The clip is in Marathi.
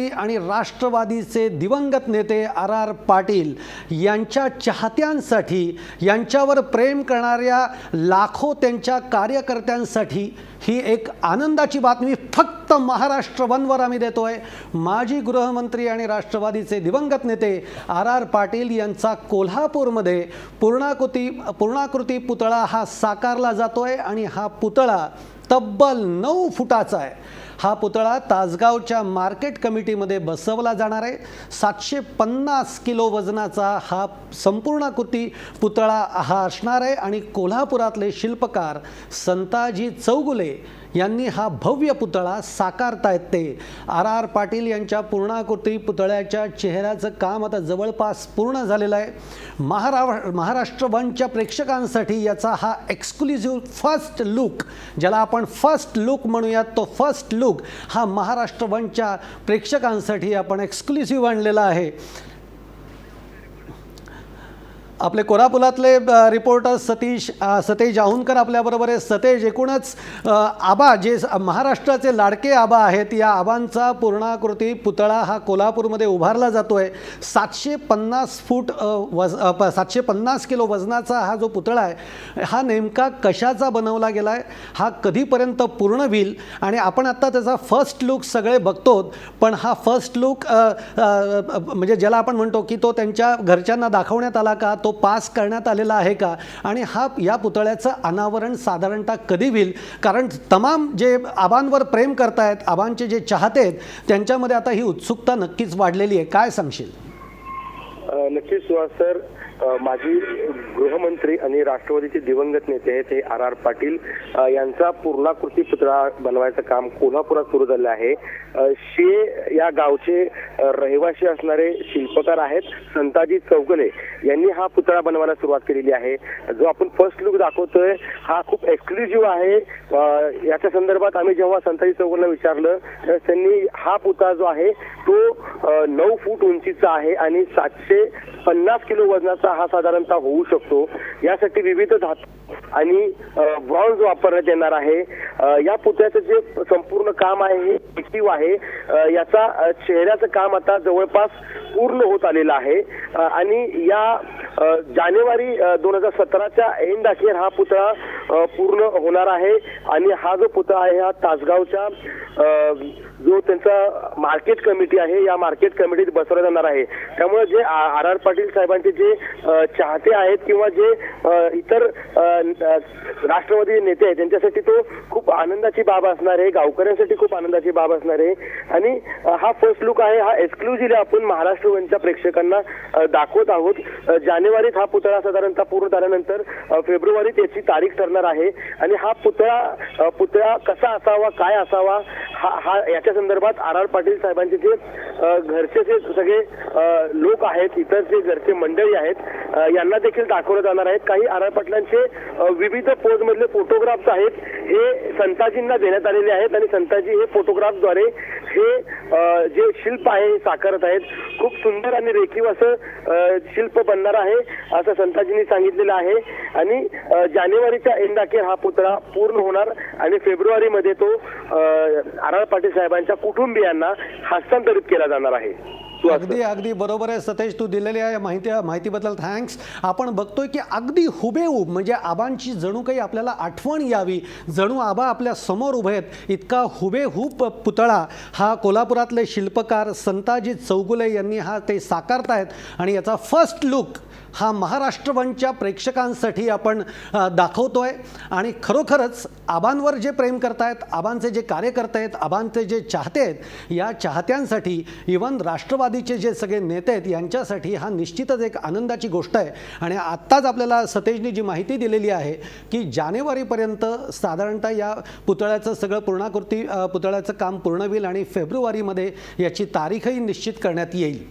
आणि राष्ट्रवादीचे दिवंगत नेते आर आर पाटील यांच्या चाहत्यांसाठी यांच्यावर प्रेम करणाऱ्या लाखो त्यांच्या कार्यकर्त्यांसाठी ही एक आनंदाची बातमी फक्त महाराष्ट्र वनवर आम्ही देतोय. माजी गृहमंत्री आणि राष्ट्रवादीचे दिवंगत नेते आर आर पाटील यांचा कोल्हापूरमध्ये पूर्णाकृती पूर्णाकृती पुतळा हा साकारला जातोय आणि हा पुतळा तब्बल नऊ फुटाचा आहे. हा पुतळा तासगावच्या मार्केट कमिटीमध्ये बसवला जाणार आहे. सातशे पन्नास किलो वजनाचा हा संपूर्णाकृती पुतळा हा असणार आहे. आणि कोल्हापुरातले शिल्पकार संताजी चौगुले यांनी हा भव्य पुतळा साकारतायत ते आर आर पाटील यांच्या पूर्णाकृती पुतळ्याच्या चेहऱ्याचं काम आता जवळपास पूर्ण झालेलं आहे. महारा महाराष्ट्र वनच्या प्रेक्षकांसाठी याचा हा एक्सक्लुझिव्ह फर्स्ट लुक ज्याला आपण फर्स्ट लुक म्हणूयात तो फर्स्ट लुक हा महाराष्ट्र वनच्या प्रेक्षकांसाठी आपण एक्सक्लुझिव्ह आणलेला आहे. आपले कोल्हापुरातले रिपोर्टर सतीश सतेज आहुनकर आपल्याबरोबर आहे सतेज एकूणच आबा जे स- महाराष्ट्राचे लाडके आबा आहेत या आबांचा पूर्णाकृती पुतळा हा कोल्हापूरमध्ये उभारला जातो आहे सातशे पन्नास फूट वज प- सातशे पन्नास किलो वजनाचा हा जो पुतळा आहे हा नेमका कशाचा बनवला गेला आहे हा कधीपर्यंत पूर्ण होईल? आणि आपण आत्ता त्याचा फर्स्ट लुक सगळे बघतो पण हा फर्स्ट लुक म्हणजे ज्याला आपण म्हणतो की तो त्यांच्या घरच्यांना दाखवण्यात आला का? तो पास करण्यात आलेला आहे का? आणि हा या पुतळ्याचं अनावरण साधारणतः कधी होईल? कारण तमाम जे आबांवर प्रेम करतायत आबांचे जे चाहते आहेत त्यांच्यामध्ये आता ही उत्सुकता नक्कीच वाढलेली आहे. काय सांगशील? नक्कीच सुहास सर. माजी गृहमंत्री आणि राष्ट्रवादीचे दिवंगत नेते आहेत हे आर आर पाटील. यांचा पूर्णाकृती पुतळा बनवायचं काम कोल्हापुरात सुरू झालं आहे. शे या गावचे रहिवासी असणारे शिल्पकार आहेत. संताजी चौगले यांनी हा पुतळा बनवायला सुरुवात केलेली आहे. जो आपण फर्स्ट लुक दाखवतोय हा खूप एक्सक्लुझिव्ह आहे. याच्या संदर्भात आम्ही जेव्हा संताजी चौगलेला विचारलं तर त्यांनी हा पुतळा जो आहे तो नऊ फूट उंचीचा आहे आणि सातशे पन्नास किलो वजनाचा हा साधारणतः होऊ शकतो. यासाठी विविध धातू आणि ब्रॉन्झ वापरण्यात येणार आहे या पुतळ्याचं जे संपूर्ण काम आहे हे एक्टिव्ह आहे. याचा चेहऱ्याचं काम आता जवळपास पूर्ण होत आलेलं आहे. आणि या जानेवारी दोन हजार सतराच्या एंड अखेर हा पुतळा पूर्ण होणार आहे. आणि हा जो पुतळा आहे हा तासगावच्या जो त्यांचा मार्केट कमिटी आहे या मार्केट कमिटीत बसवला जाणार आहे. त्यामुळे जे आर आर पाटील साहेबांचे जे चाहते आहेत किंवा जे इतर राष्ट्रवादी नेते आहेत त्यांच्यासाठी तो खूप आनंदाची बाब असणार आहे. गावकऱ्यांसाठी खूप आनंदाची बाब असणार आहे. आणि हा फर्स्ट लुक आहे हा एक्सक्लुझिव्हली आपण महाराष्ट्र वनच्या प्रेक्षकांना दाखवत आहोत. जानेवारीत हा पुतळा साधारणतः पूर्ण झाल्यानंतर फेब्रुवारीत याची तारीख ठरणार आहे. आणि हा पुतळा पुतळा कसा असावा काय असावा हा हा याच्या संदर्भात आर आर पाटील साहेबांचे जे घरचे जे सगळे लोक आहेत इतर जे घरचे मंडळी आहेत यांना देखील दाखवलं जाणार आहेत. काही आर आर पाटलांचे विविध पोजमधले फोटोग्राफ्स आहेत. हे संताजींना देण्यात आलेले आहेत आणि संताजी हे फोटोग्राफद्वारे हे जे शिल्प आहे हे साकारत आहेत. खूप सुंदर आणि रेखीव असं शिल्प बनणार आहे असं संताजींनी सांगितलेलं आहे. आणि जानेवारीच्या एंडाखेर हा पुतळा पूर्ण होणार आणि फेब्रुवारीमध्ये तो आर आर पाटील साहेबांच्या कुटुंबियांना हस्तांतरित केला जाणार आहे. सुहास अगदी अगदी बरोबर आहे. सतेज तू दिलेल्या या माहिती माहितीबद्दल थँक्स आपण बघतोय की अगदी हुबेहूब म्हणजे आबांची जणू काही आपल्याला आठवण यावी. जणू आबा आपल्यासमोर उभे आहेत. इतका हुबेहूब पुतळा. हा कोल्हापुरातले शिल्पकार संताजी चौगुले यांनी हा ते साकारतायत. आणि याचा फर्स्ट लुक हा महाराष्ट्रवनच्या प्रेक्षकांसाठी आपण दाखवतो दाखवतोय. आणि खरोखरच आबांवर जे प्रेम करतायत आबांचे जे कार्यकर्ते आहेत आबांचे जे चाहते आहेत या चाहत्यांसाठी इवन राष्ट्रवादीचे जे सगळे नेते आहेत यांच्यासाठी हा निश्चितच एक आनंदाची गोष्ट आहे. आणि आत्ताच आपल्याला सतेजनी जी माहिती दिलेली आहे की जानेवारीपर्यंत साधारणतः या पुतळ्याचं सगळं पूर्णाकृती पुतळ्याचं काम पूर्ण होईल आणि फेब्रुवारीमध्ये याची तारीखही निश्चित करण्यात येईल.